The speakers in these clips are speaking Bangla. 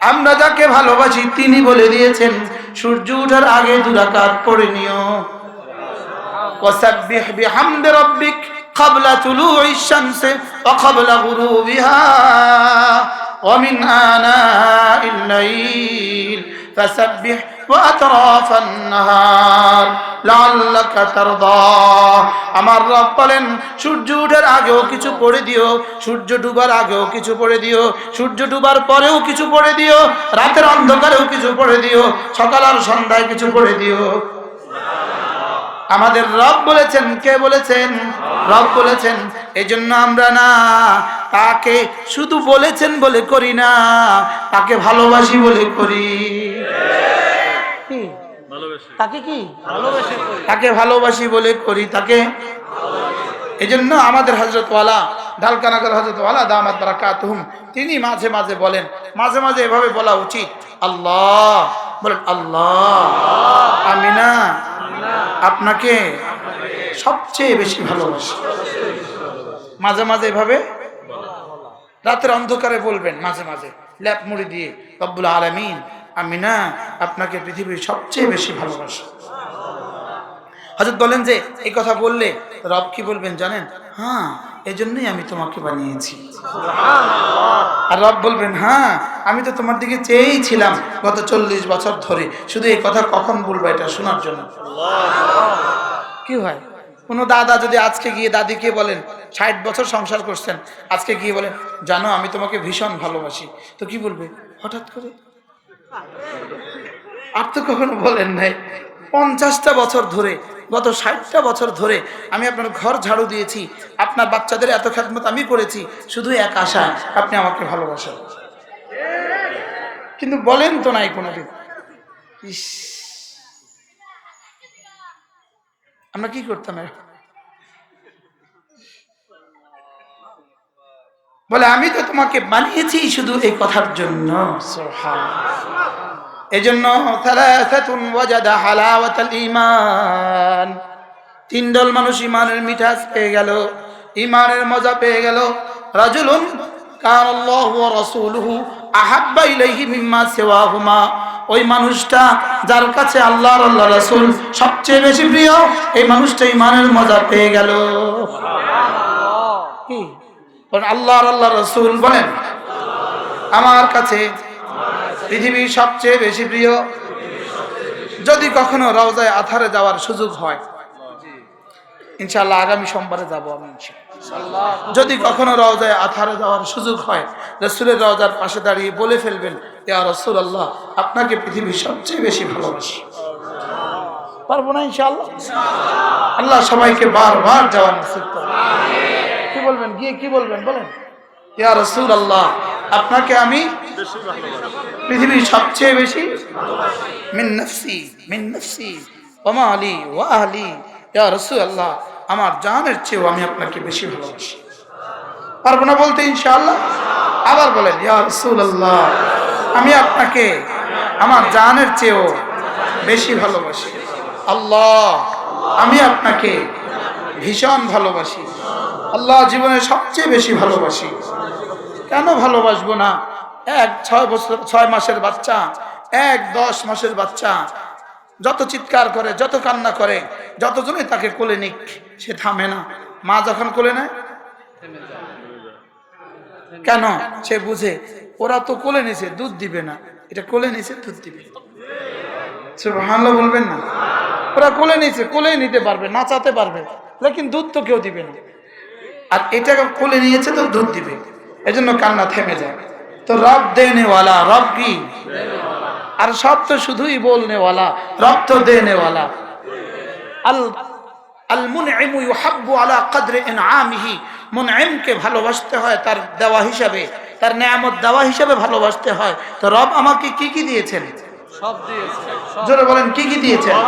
আমরা যাকে ভালোবাসি তিনি বলে দিয়েছেন সূর্য ওঠার আগে দুরাকাত পড়ে নিও وسبح بحمد ربك قبل طلوع الشمس وقبل غروبها ومن آناء الليل فسبح وأطراف النهار لعلك ترضى আমার রব বলেন, সূর্য উঠার আগেও কিছু পড়ে দিও, সূর্য ডুবার আগেও কিছু পড়ে দিও, সূর্য ডুবার পরেও কিছু পড়ে দিও, রাতের অন্ধকারেও কিছু পড়ে দিও, সকাল আর সন্ধ্যায় কিছু পড়ে দিও। আমাদের রব বলেছেন, কে বলেছেন? রব বলেছেন এই জন্য আমরা না, তাকে শুধু বলেছেন বলে করি না, তাকে ভালোবাসি বলে করি? তাকে কি? তাকে ভালোবাসি বলে করি তাকে? এই জন্য আমাদের হজরত ওয়ালা ঢালকানাগর হজরত ওয়ালা দামাত বারাকাতুহুম তিনি মাঝে মাঝে বলেন মাঝে মাঝে এভাবে বলা উচিত আল্লাহ বলেন আল্লাহ আমি না আপনাকে সবচেয়ে বেশি ভালোবাসি। মাঝে মাঝে এভাবে রাতের অন্ধকারে বলবেন মাঝে মাঝে ল্যাপ মুড়ি দিয়ে রব্বুল আলমিন আমি না আপনাকে পৃথিবীর সবচেয়ে বেশি ভালোবাসি। হজরত বলেন যে এই কথা বললে রব কি বলবেন জানেন? হ্যাঁ এজন্যই আমি তোমাকে বানিয়েছি। আর রব বলবেন হ্যাঁ আমি তো তোমার দিকে চেয়েই ছিলাম গত চল্লিশ বছর ধরে। শুধু এই কথা কখন বলব এটা শোনার জন্য? কি হয় কোনো দাদা যদি আজকে গিয়ে দাদিকে বলেন ষাট বছর সংসার করছেন। আজকে গিয়ে বলেন জানো আমি তোমাকে ভীষণ ভালোবাসি। তো কি বলবে? হঠাৎ করে? আর তো কখনো বলেন নাই। পঞ্চাশটা বছর ধরে, গত ষাটটা বছর ধরে আমি আপনার ঘর ঝাড়ু দিয়েছি, আপনার বাচ্চাদের এত খেদমত আমি করেছি, শুধু এক আশা, আপনি আমাকে ভালোবাসেন। কিন্তু বলেন তো নাই কোনোদিন। ইস। আমরা কি করতাম এর? বলে আমি তো তোমাকে বানিয়েছি শুধু এই কথার জন্য। এই জন্য ইমান তিন দল মানুষ ইমানের মিঠাস পেয়ে গেল ইমানের মজা পেয়ে গেল। রাজুলুন আহাব্বা ইলাইহি মিম্মা সিওয়াহুমা। ওই মানুষটা যার কাছে আল্লাহর আল্লাহ রাসূল সবচেয়ে বেশি প্রিয় এই মানুষটা ইমানের মজা পেয়ে গেল। কি বলেন আল্লাহর আল্লাহ রসুল বলেন, আমার কাছে পৃথিবীর সবচেয়ে বেশি প্রিয়। যদি কখনো রওজায় আথারে যাওয়ার সুযোগ হয়, ইনশাআল্লাহ আগামী সোমবারে যাব আমি। যদি কখনো রওজায় আথারে যাওয়ার সুযোগ হয়, রসুলের রওজার পাশে দাঁড়িয়ে বলে ফেলবেন, ইয়া রসুল আল্লাহ আপনাকে পৃথিবীর সবচেয়ে বেশি ভালোবাসি। পারব না ইনশাআল্লাহ? আল্লাহ সবাইকে বারবার যাওয়ার বলবেন গিয়ে কি বলবেন, বলেন? ইয়া রসুল আল্লাহ আপনাকে আমি পৃথিবীর সবচেয়ে বেশি মিন নফসি, মিন ওমা আলী ওয়া আহলি, ইয়া রসুল আল্লাহ আমার জানের চেয়েও আমি আপনাকে বেশি ভালোবাসি। পারব না বলতে ইনশাআল্লাহ? আবার বলেন, ইয়া রসুল আল্লাহ আমি আপনাকে আমার জানের চেয়েও বেশি ভালোবাসি। আল্লাহ, আমি আপনাকে ভীষণ ভালোবাসি। আল্লাহ জীবনে সবচেয়ে বেশি ভালোবাসি। কেন ভালোবাসবো না? এক, ছয় বছর, ছয় মাসের বাচ্চা, এক, দশ মাসের বাচ্চা। যত চিৎকার করে, যত কান্না করে, যতজনই তাকে কোলে নিক, সে থামে না। মা যখন কোলে নেয়? কেন? সে বুঝে, ওরা তো কোলে নিছে, দুধ দিবে না। এটা কোলে নিছে, দুধ দিবে। সুবহানাল্লাহ বলবেন না? ওরা কোলে নিছে কোলে নিতে পারবে, নাচাতে পারবে, লেকিন দুধ তো কেউ দিবে না। আর এটা কোলে নিয়েছে তো দুধ দিবে। এজন্য কান্না থেমে যায়। তো রব দেনেওয়ালা রব কি? আর সব তো শুধুই বলনেওয়ালা রব তো দেনেওয়ালা। আল আল মুনইমু ইউহাব্বু আলা কদরে ইনআমিহি। মুনইমকে ভালোবাসতে হয় তার দেওয়া হিসাবে তার নেয়ামত দেওয়া হিসাবে ভালোবাসতে হয়। তো রব আমাকে কি কি দিয়েছেন? সব দিয়েছে জোরে বলেন কি কি দিয়েছেন?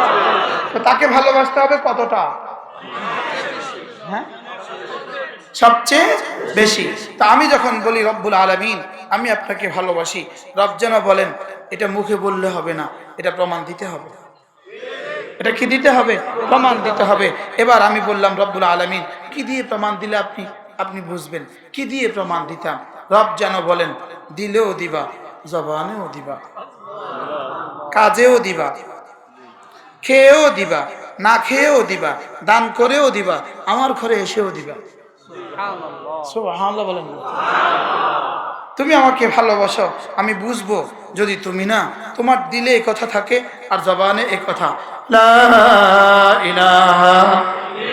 তো তাকে ভালোবাসতে হবে কতটা? হ্যাঁ? সবচেয়ে বেশি। তা আমি যখন বলি, রব্বুল আলমিন আমি আপনাকে ভালোবাসি। রব যেন বলেন, এটা মুখে বললে হবে না, এটা প্রমাণ দিতে হবে। এটা কি দিতে হবে? প্রমাণ দিতে হবে। এবার আমি বললাম, রব্বুল আলমিন, কি দিয়ে প্রমাণ দিলে আপনি আপনি বুঝবেন? কি দিয়ে প্রমাণ দিতাম? রব যেন বলেন, দিলেও দিবা, জবানেও দিবা, কাজেও দিবা, খেয়েও দিবা, না খেয়েও দিবা, দান করেও দিবা, আমার ঘরে এসেও দিবা। সুবহানাল্লাহ। বলেন। তুমি আমাকে ভালোবাসো আমি বুঝব যদি তুমি না। তোমার দিলে এ কথা থাকে আর জবানে এ কথা। লা ইলাহা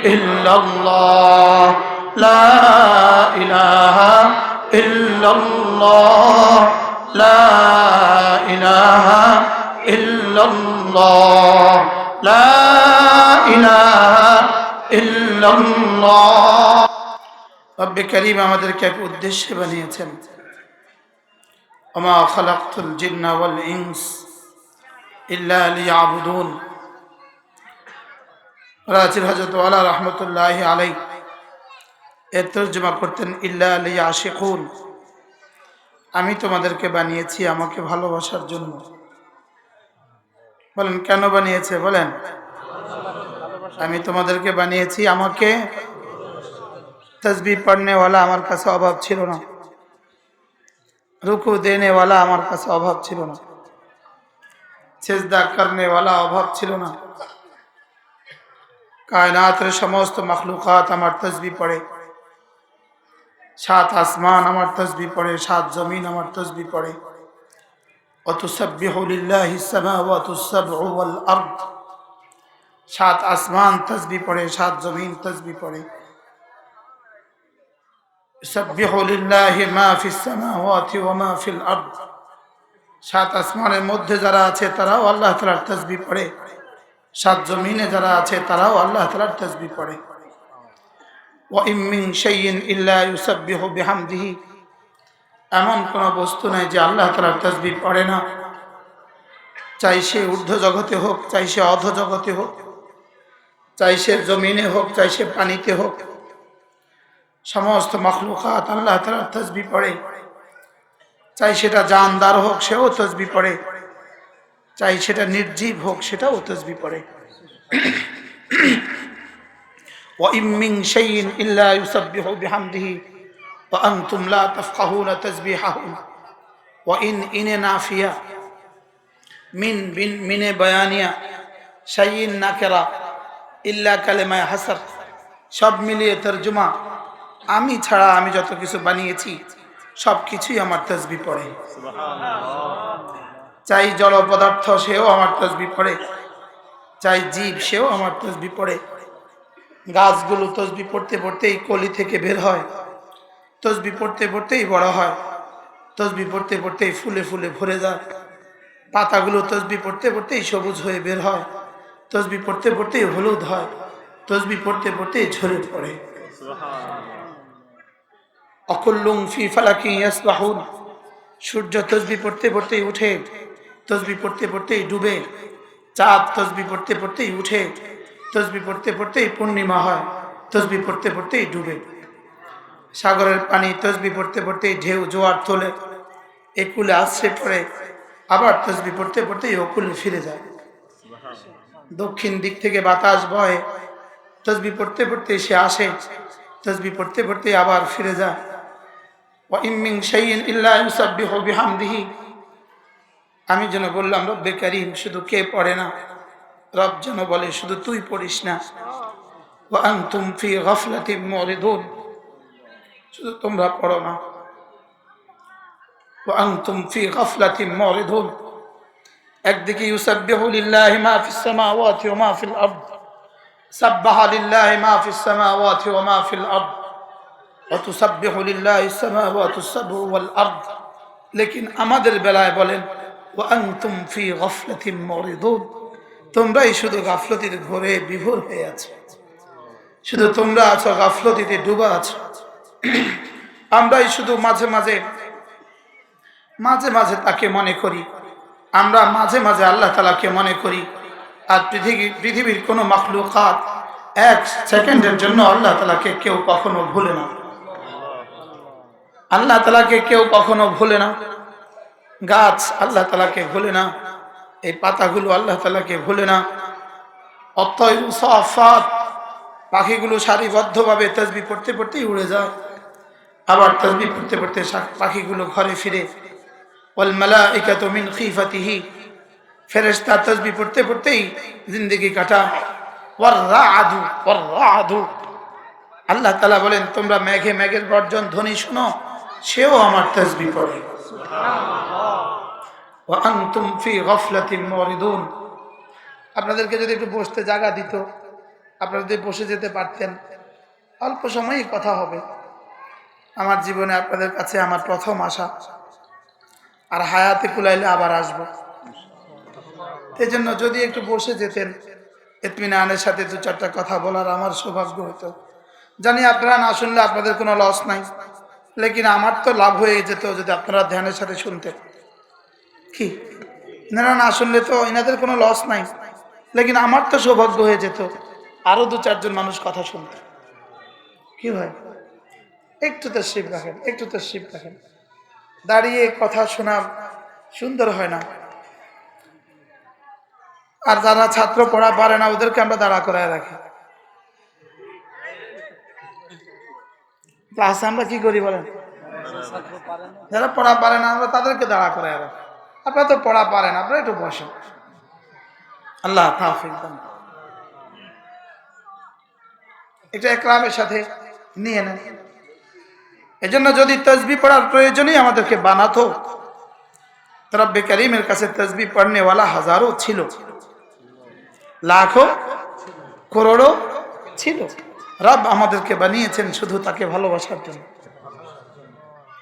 ইল্লাল্লাহ। লা ইলাহা ইল্লাল্লাহ। লা ইলাহা ইল্লাল্লাহ। লা ইলাহা ইল্লাল্লাহ। রব্বে করিম আমাদেরকে এক উদ্দেশ্যে বানিয়েছেন। অমা খালাকুল জিন্নাওয়াল ইংস ইল্লা আলী আবুদুল রাজির হজরতওয়ালা রহমতুল্লাহ আলাই এর তর্জমা করতেন, ইল্লা আলী আশিকুল আমি তোমাদেরকে বানিয়েছি আমাকে ভালোবাসার জন্য। বলেন, কেন বানিয়েছে? বলেন। আমি তোমাদেরকে বানিয়েছি আমাকে তসবি পড়নেওয়ালা আমার কাছে অভাব ছিল না। রুকু দেনেওয়ালা আমার কাছে অভাব ছিল না। চেষ্টা করনেওয়ালা অভাব ছিল না। কায়নাতের সমস্ত মখলুকাত আমার তসবি পড়ে। সাত আসমান আমার তসবি পড়ে, সাত জমিন আমার তসবি পড়ে। সাত আসমান তসবি পড়ে, সাত জমিন তসবি পড়ে। يسبح لله ما في السماوات وما في الأرض সাত আসমানের মধ্যে যারা আছে তারাও আল্লাহ তালার তসবি পড়ে সাত জমিনে যারা আছে তারাও আল্লাহ তালার তসবি পড়ে وإن من شيء إلا يسبح بحمده এমন কোনো বস্তু নাই যে আল্লাহ তালার তসবি পড়ে না চাই সে ঊর্ধ্ব জগতে হোক চাই সে অধ জগতে হোক চাই সে জমিনে হোক চাই সে পানিতে হোক সমস্ত মখলুকাত আল্লাহ তালার তসবি পড়ে চাই সেটা জানদার হোক সেও তসবি পড়ে চাই সেটা নির্জীব হোক সেটাও তসবি পড়ে وإن من شيء إلا يسبح بحمده وأنتم لا تفقهون تسبيحهم وإن إن نافية من من من بيانية شيء نكرة إلا كلمة حسر সব মিলিয়ে তর্জমা আমি ছাড়া আমি যত কিছু বানিয়েছি, সব কিছুই আমার তসবি পড়ে। চাই জড় পদার্থ সেও আমার তসবি পড়ে, চাই জীব সেও আমার তসবি পড়ে। গাছগুলো তসবি পড়তে পড়তেই কলি থেকে বের হয়, তসবি পড়তে পড়তেই বড় হয়, তসবি পড়তে পড়তেই ফুলে ফুলে ভরে যায়। পাতাগুলো তসবি পড়তে পড়তেই সবুজ হয়ে বের হয়, তসবি পড়তে পড়তেই হলুদ হয়, তসবি পড়তে পড়তেই ঝরে পড়ে। অকুল্লুং ফি ফালাকি ইয়াসবাহুন। সূর্য তসবি পড়তে পড়তেই উঠে, তসবি পড়তে পড়তেই ডুবে, চাঁদ তসবি পড়তে পড়তেই উঠে, তসবি পড়তে পড়তেই পূর্ণিমা হয়, তসবি পড়তে পড়তেই ডুবে। সাগরের পানি তসবি পড়তে পড়তেই ঢেউ জোয়ার তোলে একুলে আশ্রে পড়ে, আবার তসবি পড়তে পড়তেই অকুলে ফিরে যায়। দক্ষিণ দিক থেকে বাতাস বয়, তসবি পড়তে পড়তে সে আসে, তসবি পড়তে পড়তে আবার ফিরে যায়। ইমিং শাইন ইল্লা ইউসাব্বিহ বিহামদিহি। আমি যেন বললাম, রব্বে করিম, শুধু কে পড়ে না? রব যেন বলে, শুধু তুই পড়িস না। ও আন্তুম ফি গফলাতি মরিদুন। শুধু তোমরা পড়ো না। ও আন্তুম ফি গফলাতি মরিদুন। একদিকে, ইউসাব্বিহু লিল্লাহি মা ফিস সামাওয়াতি ওয়া মা ফিল আরদ। সাব্বাহা লিল্লাহি মা ফিস সামাওয়াতি ওয়া মা ফিল আরদ। লেকিন আমাদের বেলায় বলেন তোমরাই শুধু গাফলতির ঘরে বিভোর হয়ে আছে। শুধু তোমরা আছো, গাফলতিতে ডুবা আছো। আমরাই শুধু মাঝে মাঝে মাঝে মাঝে তাকে মনে করি। আমরা মাঝে মাঝে আল্লাহ তালাকে মনে করি। আর পৃথিবী, পৃথিবীর কোনো মখলুকাত এক সেকেন্ডের জন্য আল্লাহ তালাকে কেউ কখনো ভুলে না। আল্লাহ তালাকে কেউ কখনো ভুলে না। গাছ আল্লাহ তালাকে ভুলে না। এই পাতাগুলো আল্লাহ তালাকে ভুলে না। অত্যয় সাফাত, পাখিগুলো সারিবদ্ধভাবে তসবি পড়তে পড়তেই উড়ে যায়। আবার তসবি পড়তে পড়তে পাখিগুলো ঘরে ফিরে। ওয়াল মালাইকাতু মিন খিফাতিহি, ফেরেশতা তসবি পড়তে পড়তেই জিন্দেগি কাটা ওয়ার রাআদু আল্লাহ তালা বলেন, তোমরা মেঘে মেঘের গর্জন ধ্বনি শুনো। সেও আমার তসবি পড়ে। মুরিদুন। আপনাদেরকে যদি একটু বসতে জায়গা দিত, আপনারা যদি বসে যেতে পারতেন, অল্প সময়ই কথা হবে। আমার জীবনে আপনাদের কাছে আমার প্রথম আশা। আর হায়াতে কুলাইলে আবার আসব। এই জন্য যদি একটু বসে যেতেন, এতমিনানের সাথে দু চারটা কথা বলার আমার সৌভাগ্য হতো। জানি আপনারা না শুনলে আপনাদের কোনো লস নাই। লেকিন আমার তো লাভ হয়ে যেত যদি আপনারা ধ্যানের সাথে শুনতেন। কি? এনারা না শুনলে তো এনাদের কোনো লস নাই। লেকিন আমার তো সৌভাগ্য হয়ে যেত আরও দু চারজন মানুষ কথা শুনতে। কি হয় একটু তো শিব রাখেন, একটু তো শিব রাখেন। দাঁড়িয়ে কথা শোনা সুন্দর হয় না। আর যারা ছাত্র পড়া পারে না, ওদেরকে আমরা দাঁড়া করায় রাখি। ক্লাসে আমরা কি করি বলেন? যারা পড়া পারে না, আমরা তাদেরকে দাঁড়া করায় রাখি আপনারা তো পড়া পারেন আপনারা একটু বসেন। আল্লাহ তাফিক এটা একরামের সাথে নিয়ে নেন। এজন্য যদি তসবি পড়ার প্রয়োজনই আমাদেরকে বানাতো রব্বে করিমের কাছে তসবি পড়নেওয়ালা হাজারো ছিল। লাখো, করোড়ো ছিল। রব আমাদেরকে বানিয়েছেন শুধু তাকে ভালোবাসার জন্য।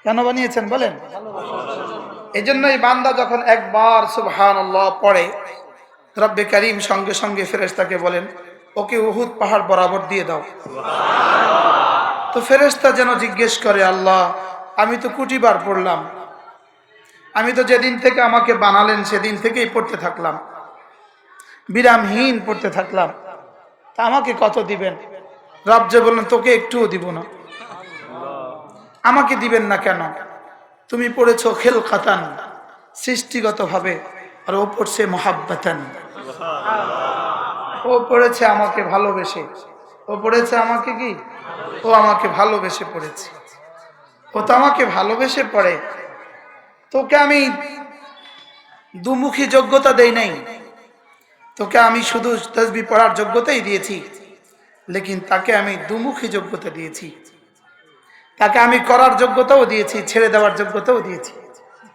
কেন বানিয়েছেন বলেন? এই জন্যই বান্দা যখন একবার সুবহান পড়ে, রব্বে করিম সঙ্গে সঙ্গে ফেরেশতাকে বলেন, ওকে উহুদ পাহাড় বরাবর দিয়ে দাও। তো ফেরেশতা যেন জিজ্ঞেস করে, আল্লাহ, আমি তো কুটিবার পড়লাম। আমি তো যেদিন থেকে আমাকে বানালেন সেদিন থেকেই পড়তে থাকলাম। বিরামহীন পড়তে থাকলাম। তা আমাকে কত দিবেন? রব যে বললেন, তোকে একটুও দিব না। আমাকে দিবেন না কেন? তুমি পড়েছ খেল খাতান সৃষ্টিগতভাবে, আর ও পড়ছে মহাব্বাতান। ও পড়েছে আমাকে ভালোবেসে। ও পড়েছে আমাকে কি? ও আমাকে ভালোবেসে পড়েছে। ও তো আমাকে ভালোবেসে পড়ে। তোকে আমি দুমুখী যোগ্যতা দেই নাই। তোকে আমি শুধু তসবি পড়ার যোগ্যতাই দিয়েছি। লেকিন তাকে আমি দুমুখী যোগ্যতা দিয়েছি। তাকে আমি করার যোগ্যতাও দিয়েছি, ছেড়ে দেওয়ার যোগ্যতাও দিয়েছি।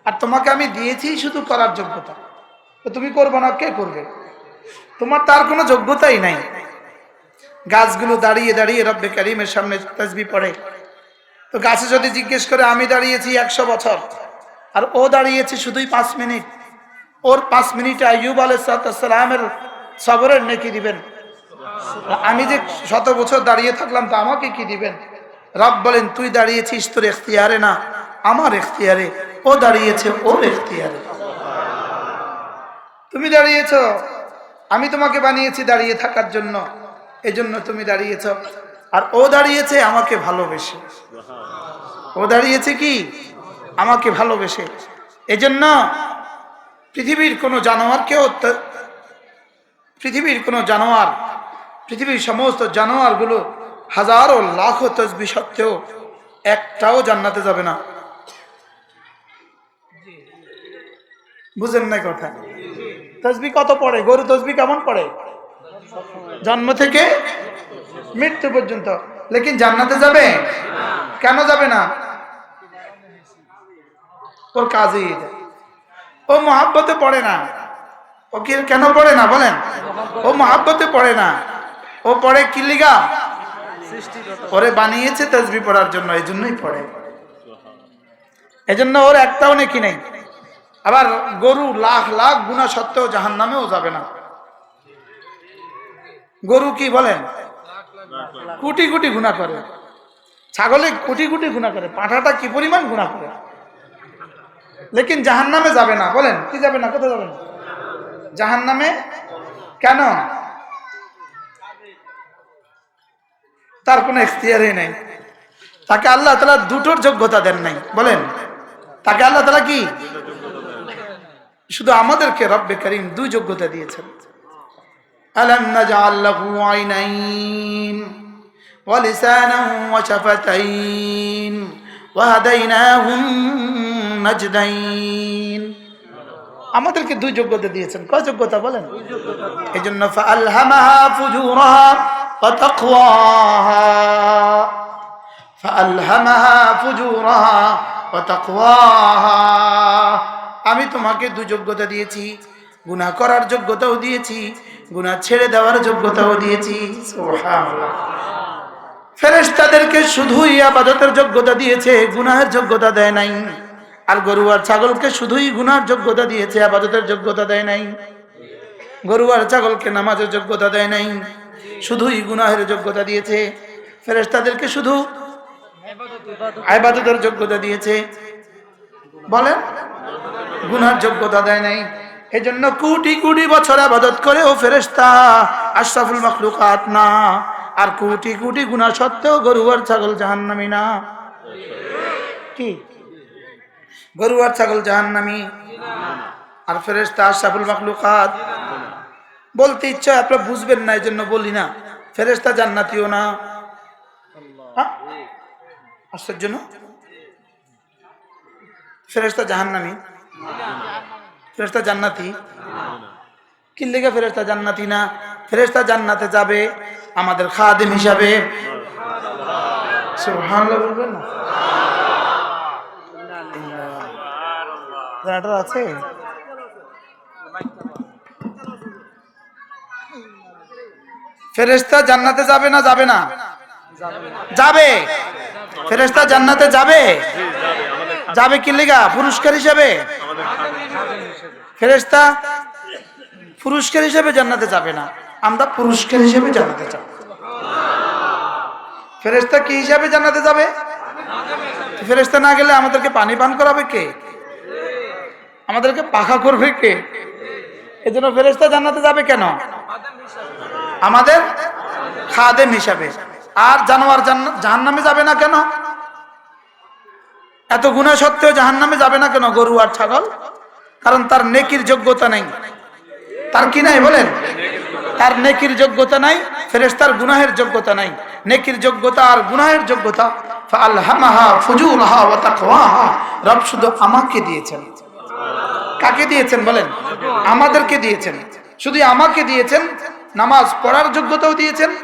আর তোমাকে আমি দিয়েছি শুধু করার যোগ্যতা। তো তুমি করব না, কে করবে? তোমার তার কোনো যোগ্যতাই নাই। গাছগুলো দাঁড়িয়ে দাঁড়িয়ে রব্বে কারিমের সামনে তসবি পড়ে। তো গাছে যদি জিজ্ঞেস করে, আমি দাঁড়িয়েছি একশো বছর, আর ও দাঁড়িয়েছে শুধুই পাঁচ মিনিট। ওর পাঁচ মিনিটে আইয়ুব আলাইসালামের সবরের নেকি দিবেন। আমি যে শত বছর দাঁড়িয়ে থাকলাম, তো আমাকে কি দিবেন? রব বলেন, তুই দাঁড়িয়েছিস তোর এখতিয়ারে না, আমার এখতিয়ারে। ও দাঁড়িয়েছে ওর এখতিয়ারে। তুমি দাঁড়িয়েছ। আমি তোমাকে বানিয়েছি দাঁড়িয়ে থাকার জন্য। এজন্য তুমি দাঁড়িয়েছ। আর ও দাঁড়িয়েছে আমাকে ভালোবেসে। ও দাঁড়িয়েছে কি? আমাকে ভালোবেসে। এজন্য পৃথিবীর কোনো জানোয়ারকেও পৃথিবীর কোনো জানোয়ার পৃথিবীর সমস্ত জানোয়ারগুলো হাজারো লাখো তসবি সত্ত্বেও একটাও জান্নাতে যাবে না। বুঝেন না কথা। তসবি কত পড়ে? গরু তসবি কেমন পড়ে? জন্ম থেকে মৃত্যু পর্যন্ত। লেকিন জান্নাতে যাবে? কেন যাবে না? ওর কাজই ও মহাব্বতে পড়ে না। ও কেন পড়ে না? বলেন। ও মহাব্বতে পড়ে না। ও পড়ে কিলিগা ওরে বানিয়েছে তসবি পড়ার জন্য এই জন্যই পড়ে। এজন্য ওর একটাও নাকি নেই। আবার গরু লাখ লাখ গুণা সত্ত্বেও জাহান নামেও যাবে না। গরু কি বলেন? কোটি কোটি গুণা করে। ছাগলে কোটি কোটি গুণা করে। পাঁঠাটা কি পরিমাণ গুণা করে? লেকিন জাহান নামে যাবে না। বলেন কি যাবে না? কোথায় যাবে না? জাহান নামে? কেন? তার কোনো এখতিয়ারই নেই তাকে আল্লাহ তালা দুটোর যোগ্যতা দেন নাই বলেন তাকে আল্লাহ তালা কি শুধু আমাদেরকে রব্বে করিম দুই যোগ্যতা দিয়েছেন ألم نجعل له عينين ولسانا وشفتين وهديناهم النجدين আমাদেরকে দুই যোগ্যতা দিয়েছেন কয় যোগ্যতা বলেন এই জন্য فألهمها فجورها وتقواها فألهمها فجورها وتقواها আমি তোমাকে দু যোগ্যতা দিয়েছি গুনাহ করার যোগ্যতাও দিয়েছি গুনাহ ছেড়ে দেওয়ার যোগ্যতাও দিয়েছি সুবহানাল্লাহ ফেরেশতাদেরকে শুধুই আবাদতের যোগ্যতা দিয়েছে গুনাহের যোগ্যতা দেয় নাই আর গরু আর ছাগলকে শুধুই গুনার যোগ্যতা দিয়েছে আবাদতের যোগ্যতা দেয় নাই গরু আর ছাগলকে নামাজের যোগ্যতা দেয় নাই শুধুই গুনাহের যোগ্যতা দিয়েছে। ফেরেশতাদেরকে শুধু আবাদতের যোগ্যতা দিয়েছে। বলেন গুনার যোগ্যতা দেয় নাই। এই জন্য কোটি কোটি বছর আবাদত করেও ফেরেশতা আশরাফুল মখলুকাত না। আর কোটি কোটি গুণা সত্ত্বেও গরু আর ছাগল জাহান্নামি না। কি? গরু আর ছাগল জাহান্নামি। আর ফেরেশতা আশরাফুল মখলুকাত বলতে ইচ্ছা আপনারা বুঝবেন না এই জন্য বলি না। ফেরেশতা জান্নাতিও না। হ্যাঁ? আশ্চর্য না? ফেরেশতা জাহান্নামি। ফেরেশতা জান্নাতি। কি লেগে ফেরেশতা জান্নাতি না? ফেরেশতা জান্নাতে যাবে আমাদের খাদিম হিসাবে। বলবেন না? জেনারেটর আছে? ফেরেশতা জান্নাতে যাবে না যাবে না? যাবে। ফেরেশতা জান্নাতে যাবে? যাবে কি লেগা? পুরস্কার হিসাবে? ফেরেশতা পুরস্কার হিসেবে জান্নাতে যাবে না। আমরা পুরস্কার হিসাবে জান্নাতে যাব। ফেরেশতা কি হিসাবে জান্নাতে যাবে? ফেরেশতা না গেলে আমাদেরকে পানি পান করাবে কে? আমাদেরকে পাখা করবে কে? এজন্য ফেরেশতা জান্নাতে যাবে কেন? আমাদের খাদেম হিসাবে। আর জানোয়ার জাহান নামে যাবে না কেন? এত গুণা সত্ত্বেও জাহান নামে যাবে না কেন গরু আর ছাগল? কারণ তার নেকির যোগ্যতা নেই। তার কি নাই বলেন? তার নেকির যোগ্যতা নাই, ফেরেশতার গুনাহের যোগ্যতা নাই। নেকির যোগ্যতা আর গুনাহের যোগ্যতা রব শুধু আমাকে দিয়েছেন। কাকে দিয়েছেন বলেন? আমাদেরকে দিয়েছেন। শুধু আমাকে দিয়েছেন নামাজ পড়ার যোগ্যতাও দিয়েছেন।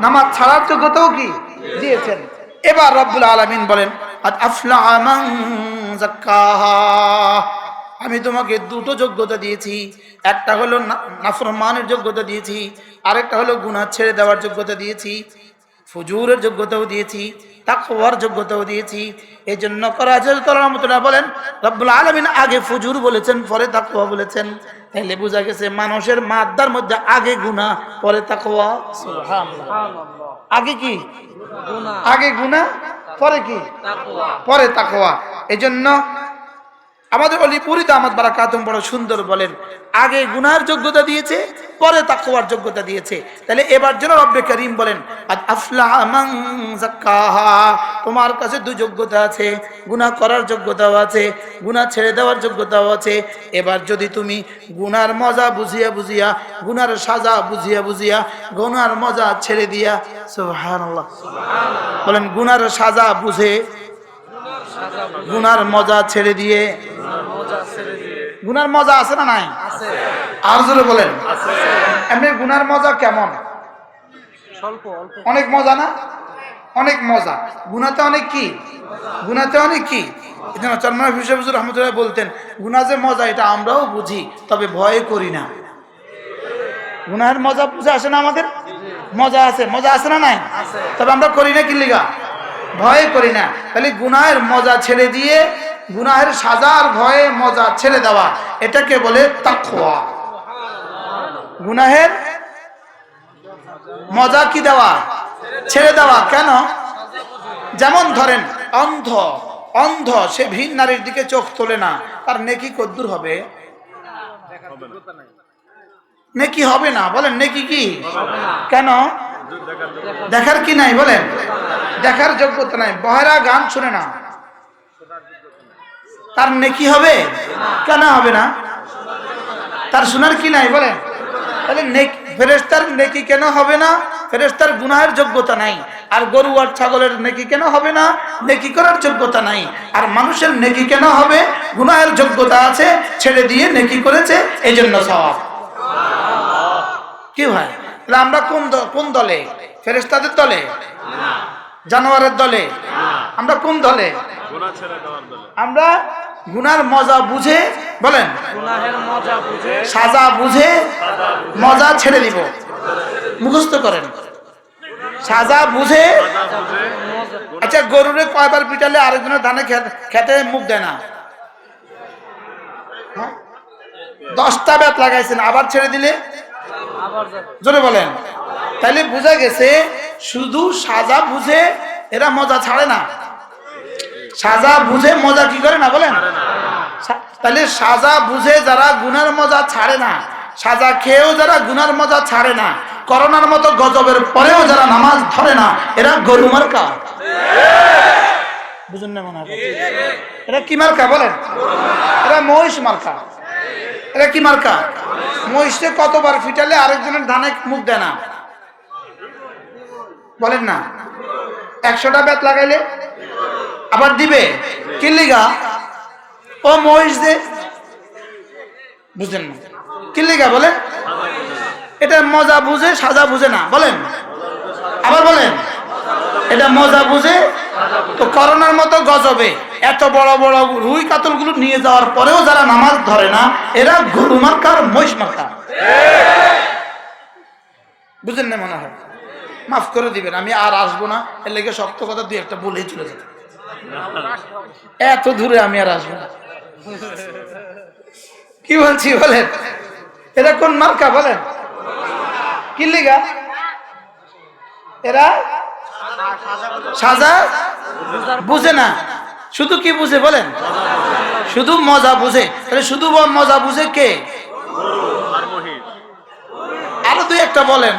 নামাজ ছাড়ার যোগ্যতাও কি? দিয়েছেন। এবার রব্বুল আলামিন বলেন আমি তোমাকে দুটো যোগ্যতা দিয়েছি। একটা হলো না- নাফরমানের যোগ্যতা দিয়েছি। আরেকটা হলো গুনাহ ছেড়ে দেওয়ার যোগ্যতা দিয়েছি। ফুজুরের যোগ্যতাও দিয়েছি। তাকওয়ার যোগ্যতাও দিয়েছি। এই জন্য করাচরতলা বলেন, রব্বুল আলমিন আগে ফুজুর বলেছেন, পরে তাকওয়া বলেছেন। তাহলে বোঝা গেছে মানুষের মাদ্দার মধ্যে আগে গুণা পরে তাকওয়া। আগে কি? আগে গুণা পরে কি? পরে তাকোয়া এজন্য জন্য আমাদের অলিপুরিতে আমার বারা কাতম বড় সুন্দর বলেন, আগে গুনার যোগ্যতা দিয়েছে, পরে তাকওয়ার যোগ্যতা দিয়েছে। তাহলে এবার যেন রব্বে করিম বলেন তোমার কাছে দুই যোগ্যতা আছে, গুনাহ করার যোগ্যতাও আছে, গুনাহ ছেড়ে দেওয়ার যোগ্যতাও আছে। এবার যদি তুমি গুনার মজা বুঝিয়া বুঝিয়া, গুনার সাজা বুঝিয়া বুঝিয়া, গুনার মজা ছেড়ে দিয়া, সুবহানাল্লাহ, বলেন গুনার সাজা বুঝে, গুনার মজা ছেড়ে দিয়ে গুনার মজা আছে না নাই? আর জোরে বলেন। এমনি গুনার মজা কেমন? অনেক মজা না? অনেক মজা। গুনাতে অনেক কি? গুনাতে অনেক কি? চন্ময় হুসেব রহমতুল্লাহ বলতেন গুনা যে মজা এটা আমরাও বুঝি তবে ভয় করি না। গুনার মজা বুঝে আসে না আমাদের? মজা আছে। মজা আছে না নাই? তবে আমরা করি না কি লিগা? ভয় করি না। তাহলে গুনাহের মজা ছেড়ে দিয়ে গুনাহের সাজার ভয়ে মজা ছেড়ে দেওয়া এটাকে বলে তাকওয়া। গুনাহের মজা কি দেওয়া? ছেড়ে দেওয়া। কেন? যেমন ধরেন অন্ধ অন্ধ সে ভিন নারীর দিকে চোখ তোলে না তার নেকি কদ্দুর হবে? নেকি হবে না। বলেন নেকি কি? কেন? দেখার কি নাই বলেন? দেখার যোগ্যতা নাই। বহেরা গান শুনে না। তার নেকি হবে? কেন হবে না। তার শোনার কি নাই বলেন? তাহলে ফেরেশতার নেকি কেন হবে না? ফেরেস্তার গুনাহের যোগ্যতা নাই। আর গরু আর ছাগলের নেকি কেন হবে না? নেকি করার যোগ্যতা নাই। আর মানুষের নেকি কেন হবে? গুনাহের যোগ্যতা আছে। ছেড়ে দিয়ে নেকি করেছে। এই জন্য সওয়াব। কি ভাই? তাহলে আমরা কোন কোন দলে? ফেরেস্তাদের দলে? জানোয়ারের দলে? আমরা কোন দলে? আমরা গুনার মজা বুঝে বলেন? সাজা বুঝে মজা ছেড়ে দিব। মুখস্থ করেন। সাজা বুঝে আচ্ছা গরুরে কয়বার পিটালে আরেকজনের ধানে খেত- মুখ দেয় না? হ্যাঁ? দশটা ব্যাত লাগাইছেন আবার ছেড়ে দিলে? জোরে বলেন। তাইলে বোঝা গেছে, শুধু সাজা বুঝে এরা মজা ছাড়ে না। সাজা বুঝে মজা কি করে না বলেন? তাহলে সাজা বুঝে যারা গুনার মজা ছাড়ে না, সাজা খেয়েও যারা গুনার মজা ছাড়ে না, করোনার মতো গজবের পরেও যারা নামাজ ধরে না, এরা গরু মার্কা। বুঝুন না মনে এরা কি মার্কা বলেন? এরা মহিষ মার্কা। এরা কি মার্কা? মহিষে কতবার ফিটালে আরেকজনের ধানে মুখ দেয় না? বলেন না। একশোটা বেত লাগাইলে আবার দিবে। কি লিগা? ও মহিষ দে। বুঝেন না। কি লিগা বলেন এটা মজা বুঝে, সাজা বুঝে না। বলেন। আবার বলেন। এটা মজা বুঝে তো করোনার মতো গজবে এত বড় বড় রুই কাতলগুলো নিয়ে যাওয়ার পরেও যারা নামাজ ধরে না, এরা গরু মার্কার, মহিষ মার্কা বুঝেন না মনে হয়? মাফ করে দিবেন, আমি আর আসব না। এর লেগে শক্ত কথা দুই একটা বলেই চলে যেতে। এত দূরে আমি আর আসব না। কি বলছি বলেন? এরা কোন মার্কা বলেন? কি লিগা? এরা সাজা? বুঝে না। শুধু কি বুঝে বলেন? শুধু মজা বুঝে। তাহলে শুধু মজা বুঝে কে? আরও দুই একটা বলেন।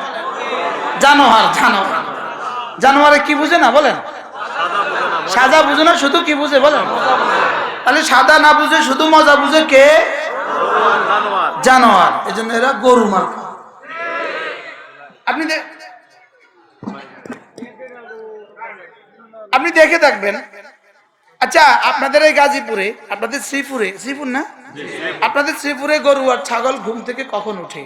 জানোয়ার জানোয়ার। জানোয়ারে কি বুঝে না বলেন? সাজা বুঝে না, শুধু কি বুঝে বলেন? তাহলে সাদা না বুঝে, শুধু মজা বুঝে কে? জানোয়ার। এই জন্য এরা গরু মার্কা। আপনি দে- আপনি দেখে থাকবেন। আচ্ছা আপনাদের এই গাজীপুরে, আপনাদের শ্রীপুরে, শ্রীপুর না? আপনাদের শ্রীপুরে গরু আর ছাগল ঘুম থেকে কখন উঠে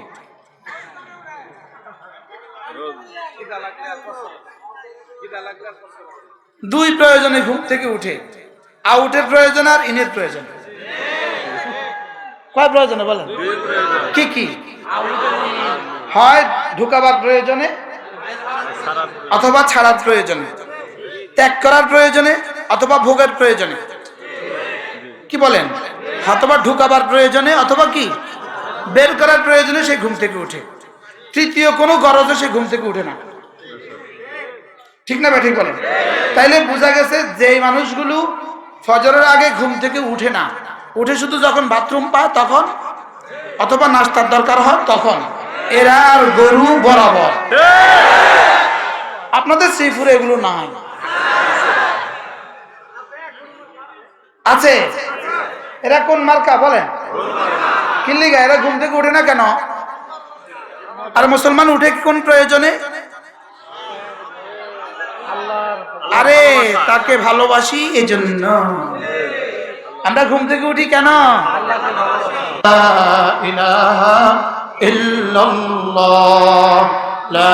দুই প্রয়োজনে ঘুম থেকে উঠে। আউটের প্রয়োজন আর ইনের প্রয়োজন? কয় প্রয়োজনে বলেন? কি কি? হয় ঢুকাবার প্রয়োজনে? অথবা ছাড়ার প্রয়োজনে? ত্যাগ করার প্রয়োজনে অথবা ভোগের প্রয়োজনে? কি বলেন? অথবা ঢুকাবার প্রয়োজনে অথবা কি? বের করার প্রয়োজনে সে ঘুম থেকে উঠে। তৃতীয় কোনো গরজে সে ঘুম থেকে উঠে না। ঠিক না ঠিক বলেন? তাইলে বোঝা গেছে যে মানুষগুলো ফজরের আগে ঘুম থেকে উঠে না, উঠে শুধু যখন বাথরুম পায় তখন? অথবা নাস্তার দরকার হয় তখন? এরা আর গরু বরাবর। আপনাদের শ্রীপুরে এগুলো নাই। আছে? এরা কোন মার্কা, বলেন। কিল্লিগা এরা ঘুম থেকে উঠে না কেন? আর মুসলমান উঠে কোন প্রয়োজনে? আরে, তাকে ভালোবাসি এই জন্য আমরা ঘুম থেকে উঠি কেন? লা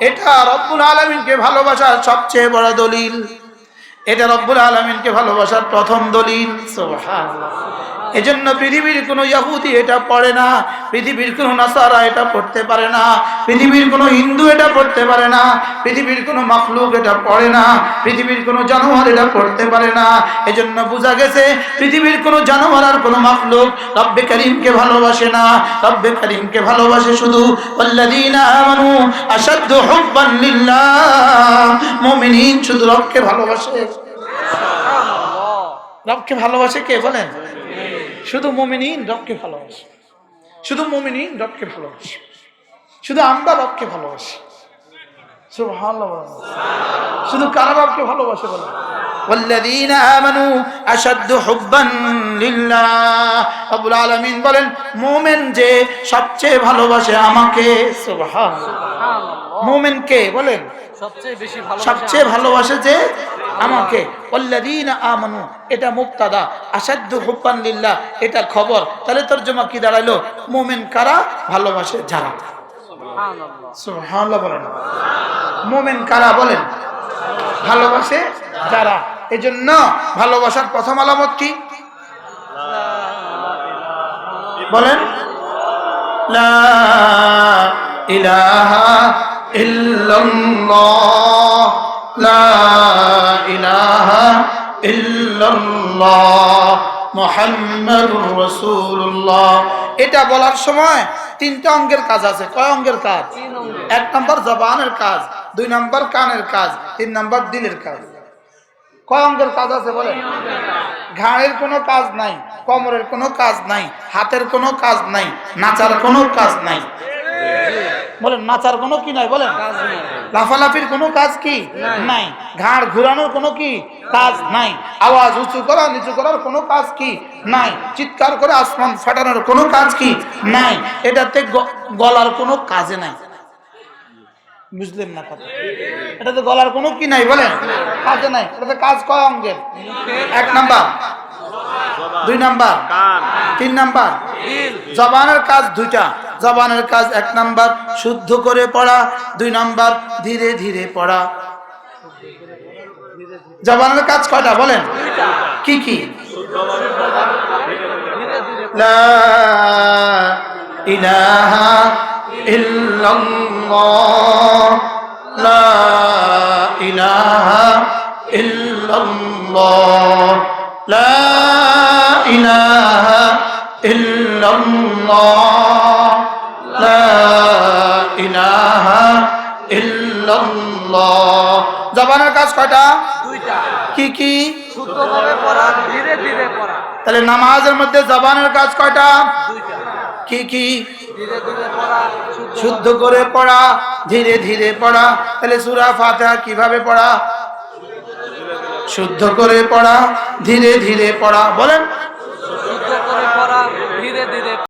এটা রব্বুল আলমিনকে ভালোবাসার সবচেয়ে বড় দলিল। এটা রব্বুল আলমিনকে ভালোবাসার প্রথম দলিল। এজন্য পৃথিবীর কোনো ইয়াহুদি এটা পড়ে না পৃথিবীর কোনো নাসারা এটা পড়তে পারে না পৃথিবীর কোনো হিন্দু এটা পড়তে পারে না পৃথিবীর কোনো মখলুক এটা পড়ে না পৃথিবীর কোনো জানোয়ার এটা পড়তে পারে না। এজন্য বোঝা গেছে পৃথিবীর কোনো জানোয়ার আর কোনো মখলুক রব্বে করিমকে ভালোবাসে না রব্বে করিমকে ভালোবাসে শুধু হুব্বান লিল্লাহ মুমিনিন শুধু রবকে ভালোবাসে। রবকে ভালোবাসে কে বলেন? শুধু মুমিনিন রবকে ভালোবাসে শুধু মুমিনিন রবকে ভালোবাসে শুধু আমরা রবকে ভালোবাসি সুবহানাল্লাহ বলেন। শুধু কারা রবকে ভালোবাসে বলেন والذين آمنوا أشد حبا لله রব্বুল আলামিন বলেন মুমিন যে সবচেয়ে ভালোবাসে আমাকে সুবহানাল্লাহ মুমিন কে বলেন সবচেয়ে ভালোবাসে যে আমাকে। আমানু এটা মুক্তাদা আসাধ্য হুব্বান লিল্লাহ এটা খবর। তাহলে তর্জমা কি দাঁড়াইলো? মোমেন কারা? ভালোবাসে যারা। বলেন। মোমেন কারা বলেন? ভালোবাসে যারা। এই জন্য ভালোবাসার প্রথম আলামত কি? বলেন। লা ইলাহা ইল্লাল্লাহ লা ইলাহা ইল্লাল্লাহ মুহাম্মাদুর রাসূলুল্লাহ। এটা বলার সময় তিনটা অঙ্গের কাজ আছে। কয় অঙ্গের কাজ? এক নম্বর জবানের কাজ দুই নম্বর কানের কাজ তিন নম্বর দিলের কাজ। কয় অঙ্গের কাজ আছে বলেন? ঘাড়ের কোনো কাজ নাই কোমরের কোনো কাজ নাই হাতের কোনো কাজ নাই নাচার কোনো কাজ নাই। বলেন নাচার কোনো কি নাই বলেন। লাফালাফির কোনো কাজ কি? নাই। ঘাড় ঘুরানোর কোনো কি? কাজ নাই। আওয়াজ উঁচু করা নিচু করার কোনো কাজ কি? নাই। চিৎকার করে আসমান ফাটানোর কোনো কাজ কি? নাই। এটাতে গলার কোনো কাজে নাই। বুঝলেন না কথা? এটাতে গলার কোনো কি নাই বলেন? কাজে নাই। এটাতে কাজ কয় অঙ্গের? এক নাম্বার। দুই নাম্বার। তিন নাম্বার। জবানের কাজ দুইটা। জবানের কাজ এক নাম্বার, শুদ্ধ করে পড়া, দুই নাম্বার, ধীরে ধীরে পড়া। জবানের কাজ কয়টা বলেন? কি কি? ইলাহা ইল্লাল্লাহ। লা ইলাহা ইল্লাল্লাহ। লা ইলাহা ইল্লাল্লাহ। লা ইলাহা ইল্লাল্লাহ। জবানের কাজ কয়টা? দুইটা। কি কি? শুদ্ধভাবে পড়া ধীরে ধীরে পড়া। তাহলে নামাজের মধ্যে জবানের কাজ কয়টা? দুইটা। কি কি? ধীরে ধীরে পড়া শুদ্ধ শুদ্ধ করে পড়া ধীরে ধীরে পড়া। তাহলে সুরা ফাতিহা কীভাবে পড়া? শুদ্ধ করে পড়া ধীরে ধীরে পড়া। বলেন।